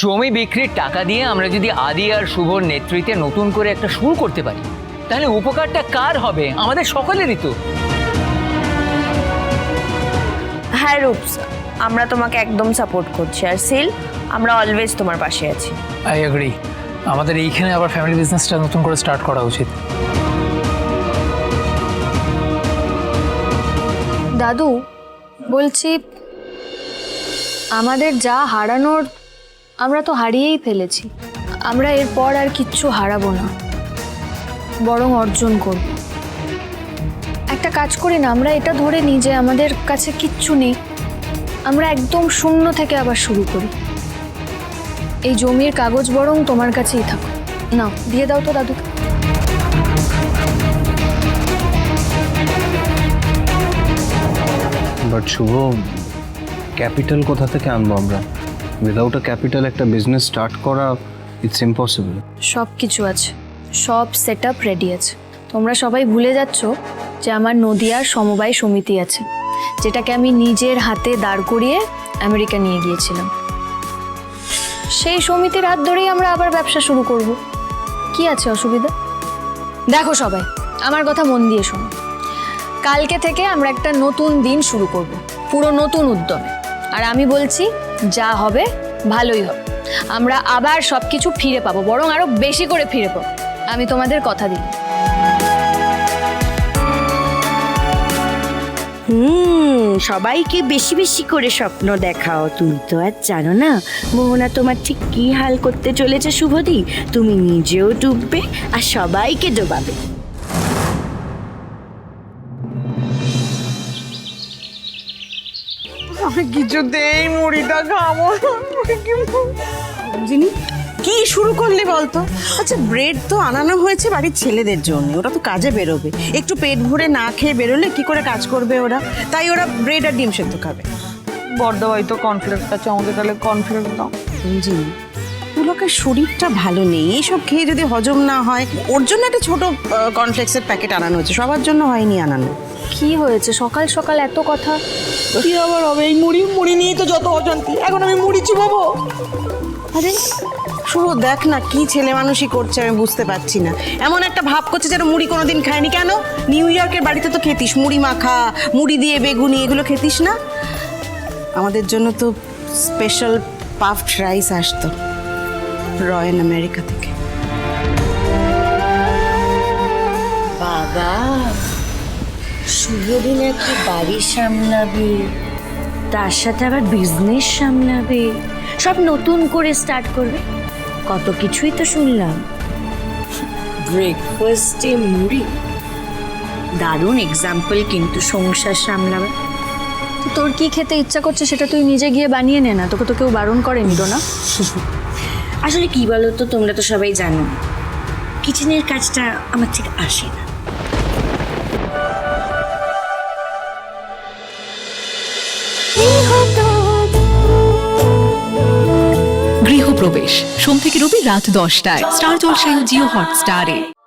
জমি বিক্রির টাকা দিয়ে আমরা যদি আদি আর শুভর নেতৃত্বে নতুন করে একটা শুরু করতে পারি তাহলে উপকারটা কার হবে? আমাদের সকলেরই তো। হ্যাঁ রূপস আমরা তোমাকে একদম সাপোর্ট করছি। আর সিল আমরা অলওয়েজ তোমার পাশে আছি। আই এগ্রি আমাদের এইখানে আবার ফ্যামিলি বিজনেসটা নতুন করে স্টার্ট করা উচিত। দাদু বলছি আমাদের যা হারানোর আমরা তো হারিয়েই ফেলেছি। আমরা এরপর আর কিচ্ছু হারাবো না। বরং অর্জন করব। একটা কাজ করি না, আমরা এটা ধরে নিই যে আমাদের কাছে কিচ্ছু নেই। আমরা একদম শূন্য থেকে আবার শুরু করি। এই জমির কাগজ বরং তোমার কাছেই থাকো। না দিয়ে দাও তো দাদুকে। বাট শুভ, ক্যাপিটাল কোথা থেকে আনব আমরা? উইদাউট আ ক্যাপিটাল একটা বিজনেস স্টার্ট করা ইটস ইম্পসিবল সব কিছু আছে। সব সেট আপ রেডি আছে। তোমরা সবাই ভুলে যাচ্ছ যে আমার নদিয়ার সমবায় সমিতি আছে, যেটাকে আমি নিজের হাতে দাঁড় করিয়ে আমেরিকা নিয়ে গিয়েছিলাম। সেই সমিতির হাত ধরেই আমরা আবার ব্যবসা শুরু করব। কি আছে অসুবিধা? দেখো সবাই, আমার কথা মন দিয়ে শোনো। কালকে থেকে আমরা একটা নতুন দিন শুরু করব, পুরো নতুন উদ্যমে। আর আমি বলছি যা হবে ভালোই হবে। আমরা আবার সব কিছু ফিরে পাবো, বরং আরও বেশি করে ফিরে পাবো। আমি তোমাদের কথা দিই হুম, সবাইকে বেশি বেশি করে স্বপ্ন দেখাও। তুমি তো আর জানো না, মোহনা তোমার ঠিক কি হাল করতে চলেছে শুভদি? তুমি নিজেও ডুববে আর সবাইকে ডোবাবে। আমি কিছুতেই মুড়িটা খাব জিনি কি শুরু করলি বলতো? আচ্ছা ব্রেড তো আনানো হয়েছে বাড়ির ছেলেদের জন্য ওরা তো কাজে বেরোবে। একটু পেট ভরে না খেয়ে বেরোলে কি করে কাজ করবে ওরা? তাই ওরা ব্রেড আর ডিম সেদ্ধ খাবে। বর্দা হয়তো কর্নফ্লেক্স আছে আমাকে তাহলে কর্নফ্লেক্স দাও। জিনি পুলকের শরীরটা ভালো নেই এইসব খেয়ে যদি হজম না হয় ওর জন্য একটা ছোট কর্নফ্লেক্সের প্যাকেট আনানো হয়েছে সবার জন্য হয়নি আনানো। কি হয়েছে? সকাল সকাল এত কথা? কি আবার হবে? এই মুড়ি মুড়ি নিয়েই তো যত অশান্তি এখন আমি মুড়ি চিবাবো? আরে শুভ দেখ না কি ছেলে মানুষই করছে আমি বুঝতে পারছি না। এমন একটা ভাব করছে যেন মুড়ি কোনোদিন খায়নি। কেন? নিউ ইয়র্কের বাড়িতে তো খেতিস মুড়ি মাখা মুড়ি দিয়ে বেগুনি এগুলো খেতিস না? আমাদের জন্য তো স্পেশাল পাফড রাইস আসতো। রয়্যাল আমেরিকা থেকে। বাবা শুভদিন একটা বাড়ি সামলাবে তার সাথে আবার বিজনেস সামলাবে সব নতুন করে স্টার্ট করবে। কত কিছুই তো শুনলাম। ব্রেকফাস্টে মুড়ি। দারুণ এক্সাম্পল কিন্তু সংসার সামলাবে। তোর কি খেতে ইচ্ছা করছে সেটা তুই নিজে গিয়ে বানিয়ে নে না তোকে তো কেউ বারণ করেনি না আসলে কি বলো তো তোমরা তো সবাই জানো কিচেনের কাজটা আমার ঠিক আসে না। গৃহপ্রবেশ। সোম থেকে রবি রাত দশটায়। স্টার জলসায় জিও হটস্টারে।